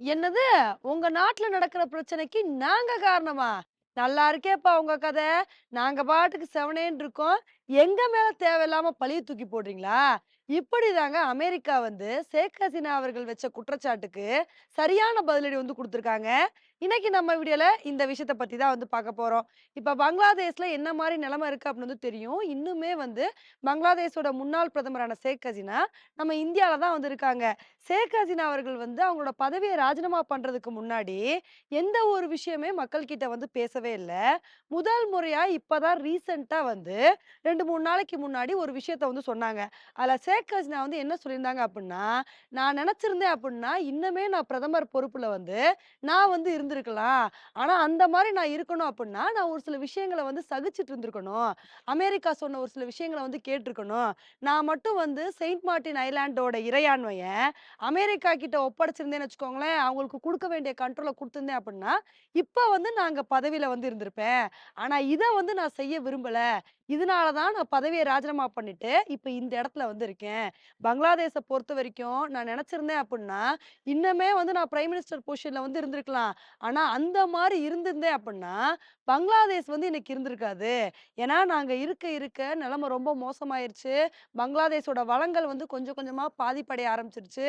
என்னது? உங்க நாட்டுல நடக்கிற பிரச்சனைக்கு நாங்க காரணமா? நல்லா இருக்கேப்பா உங்க கதை நாங்க பாட்டுக்கு செவனேன்னு இருக்கோம். எங்க மேல தேவையில்லாம பழிய தூக்கி போடுறீங்களா? இப்படிதாங்க அமெரிக்கா வந்து ஷேக் ஹசீனா அவர்கள் வச்ச குற்றச்சாட்டுக்கு சரியான பதிலடி வந்து குடுத்துருக்காங்க. இன்னைக்கு நம்ம வீடியோல இந்த விஷயத்த பத்தி தான் வந்து பார்க்க போறோம். இப்ப பங்களாதேஷ்ல என்ன மாதிரி நிலைமை இருக்கு அப்படின்னு வந்து தெரியும். இன்னுமே வந்து பங்களாதேஷோட முன்னாள் பிரதமரான ஷேக் ஹசீனா நம்ம இந்தியாவில தான் வந்து இருக்காங்க. ஷேக் ஹசீனா அவர்கள் வந்து அவங்களோட பதவியை ராஜினாமா பண்றதுக்கு முன்னாடி, எந்த ஒரு விஷயமே மக்கள் கிட்ட வந்து பேசவே இல்லை முதல் முறையா இப்பதான் தான் வந்து 2, 3 நாளைக்கு முன்னாடி ஒரு விஷயத்த வந்து சொன்னாங்க. அதுல ஷேக் ஹசீனா வந்து என்ன சொல்லியிருந்தாங்க அப்படின்னா "நான் நினைச்சிருந்தேன் அப்படின்னா இன்னுமே நான் பிரதமர் பொறுப்புல வந்து நான் வந்து இருந்திருக்கலாம். ஆனா அந்த மாதிரி நான் இருக்கணும் அப்படின்னா நான் ஒரு சில விஷயங்களை வந்து சகிச்சுட்டு இருந்திருக்கணும். அமெரிக்கா சொன்ன ஒரு சில விஷயங்களை வந்து கேட்டிருக்கணும் நான் மட்டும் வந்து செயின்ட் மார்ட்டின் ஐலேண்டோட இறையாண்மையை அமெரிக்கா கிட்ட ஒப்படைச்சிருந்தேன்னு வச்சுக்கோங்களேன், அவங்களுக்கு கொடுக்க வேண்டிய கண்ட்ரோலை கொடுத்துருந்தேன் அப்படின்னா இப்போ வந்து நான் அங்கே பதவியில் வந்து இருந்திருப்பேன். ஆனால் இதை வந்து நான் செய்ய விரும்பலை இதனால தான் நான் பதவியை ராஜினாமா பண்ணிட்டு, இப்போ இந்த இடத்துல வந்து இருக்கேன். பொறுத்த வரைக்கும் நான் நினச்சிருந்தேன் அப்படின்னா இன்னுமே வந்து நான் பிரைம் மினிஸ்டர் பொசிஷனில் வந்து இருந்திருக்கலாம். ஆனால் அந்த மாதிரி இருந்திருந்தேன் அப்படின்னா பங்களாதேஷ் வந்து இன்னைக்கு இருந்திருக்காது. ஏன்னா நாங்கள் இருக்க இருக்க நிலமை ரொம்ப மோசமாயிருச்சு. பங்களாதேஷோட வளங்கள் வந்து கொஞ்சம் கொஞ்சமாக பாதிப்படைய ஆரம்பிச்சிருச்சு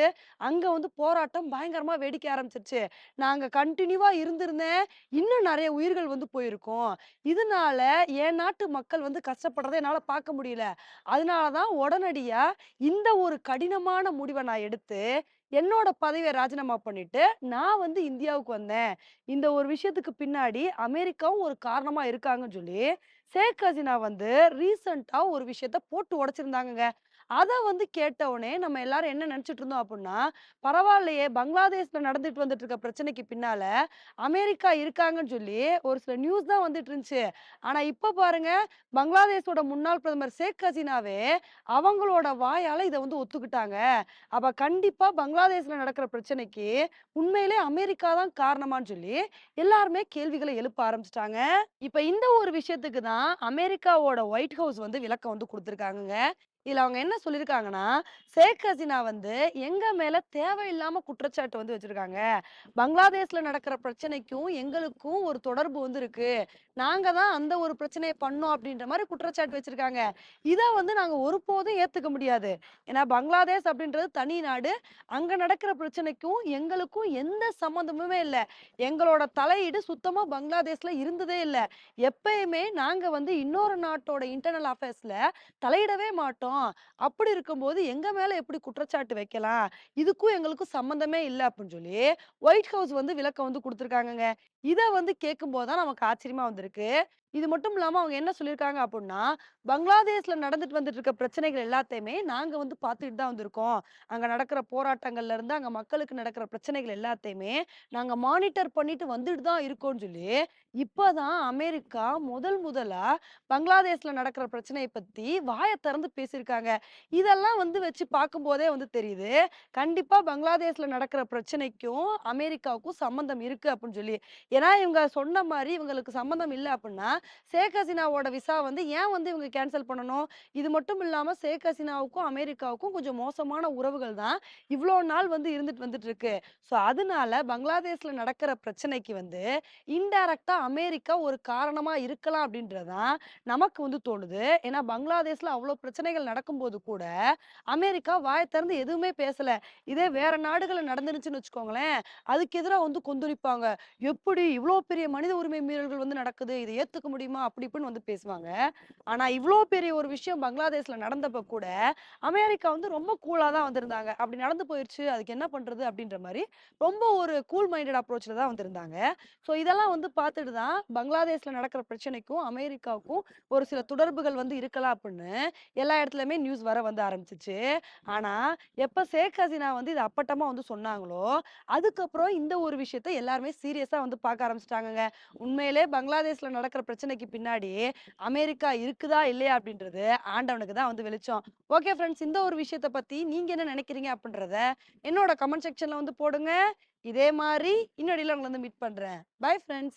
அங்கே வந்து போராட்டம் பயங்கரமாக வெடிக்க ஆரம்பிச்சிருச்சு நாங்கள் கண்டினியூவாக இருந்திருந்தேன், இன்னும் நிறைய உயிர்கள் வந்து போயிருக்கும். இதனால என் நாட்டு மக்கள் வந்து கஷ்டப்படுறத என்னால் பார்க்க முடியல. அதனால தான் உடனடியாக இந்த ஒரு கடினமான முடிவை நான் எடுத்து, என்னோட பதவியை ராஜினாமா பண்ணிட்டு, நான் வந்து இந்தியாவுக்கு வந்தேன். இந்த ஒரு விஷயத்துக்கு பின்னாடி அமெரிக்காவும் ஒரு காரணமா இருக்காங்கன்னு சொல்லி, ஷேக் ஹசீனா வந்து ரீசண்டா ஒரு விஷயத்த போட்டு உடைச்சிருந்தாங்கங்க. அதை வந்து கேட்டவுடனே நம்ம எல்லாரும் என்ன நெனச்சுட்டு இருந்தோம் அப்படின்னா பரவாயில்லையே பங்களாதேஷ்ல நடந்துட்டு வந்துட்டு இருக்க பிரச்சனைக்கு பின்னால, அமெரிக்கா இருக்காங்கன்னு சொல்லி ஒரு சில நியூஸ் தான் வந்துட்டு இருந்துச்சு. ஆனா இப்ப பாருங்க, பங்களாதேஷோட முன்னாள் பிரதமர் ஷேக் ஹசீனாவே அவங்களோட வாயால இதை வந்து ஒத்துக்கிட்டாங்க. அப்ப கண்டிப்பா பங்களாதேஷ்ல நடக்கிற பிரச்சனைக்கு உண்மையிலே அமெரிக்கா தான் காரணமான்னு சொல்லி எல்லாருமே கேள்விகளை எழுப்ப ஆரம்பிச்சிட்டாங்க இப்ப இந்த ஒரு விஷயத்துக்கு தான் அமெரிக்காவோட ஒயிட் ஹவுஸ் வந்து விளக்கம் வந்து கொடுத்துருக்காங்க இதுல அவங்க என்ன சொல்லியிருக்காங்கன்னா, ஷேக் ஹசீனா வந்து எங்க மேல தேவையில்லாம குற்றச்சாட்டு வந்து வச்சிருக்காங்க. பங்களாதேஷ்ல நடக்கிற பிரச்சனைக்கும் எங்களுக்கும் ஒரு தொடர்பு வந்து இருக்கு. நாங்க தான் அந்த ஒரு பிரச்சனையை பண்ணோம் அப்படின்ற மாதிரி குற்றச்சாட்டு வச்சிருக்காங்க. இதை வந்து நாங்க ஒருபோதும் ஏத்துக்க முடியாது. ஏன்னா பங்களாதேஷ் அப்படின்றது தனி நாடு. அங்க நடக்கிற பிரச்சனைக்கும் எங்களுக்கும் எந்த சம்மந்தமுமே இல்லை எங்களோட தலையீடு சுத்தமா பங்களாதேஷ்ல இருந்ததே இல்லை எப்பயுமே நாங்க வந்து இன்னொரு நாட்டோட இன்டர்னல் அஃபேர்ஸ்ல தலையிடவே மாட்டோம். அப்படி இருக்கும்போது எங்க மேல எப்படி குற்றச்சாட்டு வைக்கலாம்? இதுக்கும் எங்களுக்கும் சம்மந்தமே இல்ல அப்படின்னு சொல்லி ஒயிட் ஹவுஸ் வந்து விளக்கம் வந்து கொடுத்துருக்காங்கங்க இத வந்து கேட்கும்போது தான் நமக்கு ஆச்சரியமா வந்திருக்கு. இது மட்டும் இல்லாமல் அவங்க என்ன சொல்லியிருக்காங்க அப்படின்னா பங்களாதேஷ்ல நடந்துட்டு வந்துட்டு இருக்க பிரச்சனைகள் எல்லாத்தையுமே நாங்கள் வந்து பார்த்துட்டு தான் வந்திருக்கோம். அங்கே நடக்கிற போராட்டங்கள்ல இருந்து, அங்கே மக்களுக்கு நடக்கிற பிரச்சனைகள் எல்லாத்தையுமே நாங்கள் மானிட்டர் பண்ணிட்டு வந்துட்டு தான் இருக்கோம்னு சொல்லி, இப்போ தான் அமெரிக்கா முதல் முதலா பங்களாதேஷ்ல நடக்கிற பிரச்சனையை பத்தி வாயை திறந்து பேசியிருக்காங்க. இதெல்லாம் வந்து வச்சு பார்க்கும்போதே வந்து தெரியுது. கண்டிப்பா பங்களாதேஷ்ல நடக்கிற பிரச்சனைக்கும், அமெரிக்காவுக்கும் சம்மந்தம் இருக்கு அப்படின்னு சொல்லி. ஏன்னா இவங்க சொன்ன மாதிரி இவங்களுக்கு சம்மந்தம் இல்லை அப்படின்னா, ஷேக் ஹசீனாவோட விசா வந்து ஏன் வந்து இவங்க கேன்சல் பண்ணணும்? இது மட்டும் இல்லாம ஷேக் ஹசீனாவுக்கும், அமெரிக்காவுக்கும் கொஞ்சம் மோசமான உறவுகள் தான் இவ்வளோ நாள் வந்து இருந்துட்டு வந்துட்டு இருக்கு. ஸோ அதனால பங்களாதேஷ்ல நடக்கிற பிரச்சனைக்கு வந்து இன்டைரக்டாக அமெரிக்கா ஒரு காரணமா இருக்கலாம் அப்படின்றது தான் நமக்கு வந்து தோணுது. ஏன்னா பங்களாதேஷ்ல அவ்வளோ பிரச்சனைகள் நடக்கும்போது கூட, அமெரிக்கா வாய திறந்து எதுவுமே பேசல. இதே வேற நாடுகளில் நடந்துருச்சுன்னு வச்சுக்கோங்களேன், அதுக்கு எதிரா வந்து கொந்தளிப்பாங்க. எப்படி இவ்வளோ பெரிய மனித உரிமை மீறல்கள் வந்து நடக்குது. இதை ஏற்றுக்க முடியுமா? அப்படி இப்படின்னு வந்து பேசுவாங்க. ஆனா இவ்வளோ பெரிய ஒரு விஷயம் பங்களாதேஷ்ல நடந்தப்ப கூட, அமெரிக்கா வந்து ரொம்ப கூலா தான் வந்திருந்தாங்க. அப்படி நடந்து போயிருச்சு. அதுக்கு என்ன பண்றது? அப்படின்ற மாதிரி ரொம்ப ஒரு கூல் மைண்டட் அப்ரோச்ல தான் வந்திருந்தாங்க. ஸோ இதெல்லாம் வந்து பார்த்துட்டு தான் பங்களாதேஷ்ல நடக்கிற பிரச்சனைக்கும், அமெரிக்காவுக்கும் ஒரு சில தொடர்புகள் வந்து இருக்கலாம் அப்படின்னு எல்லா இடத்துலயுமே நியூஸ் வர வந்து ஆரம்பிச்சிச்சு ஆனா எப்ப ஷேக் ஹசீனா வந்து இது அப்பட்டமா வந்து சொன்னாங்களோ, அதுக்கப்புறம் இந்த ஒரு விஷயத்த எல்லாருமே சீரியஸா வந்து பார்க்க ஆரம்பிச்சிட்டாங்க உண்மையிலே பங்களாதேஷ்ல நடக்கிற பிரச்சனைக்கு பின்னாடி அமெரிக்கா இருக்குதா? இல்லையா? அப்படின்றது ஆண்டவனுக்கு தான் வந்து வெளிச்சம். ஓகே ஃப்ரெண்ட்ஸ் இந்த ஒரு விஷயத்த பத்தி நீங்க என்ன நினைக்கிறீங்க? அப்படின்றத என்னோட கமெண்ட் செக்ஷன்ல வந்து போடுங்க. இதே மாதிரி இன்னொடியில் உங்கள வந்து மீட் பண்றேன். Bye friends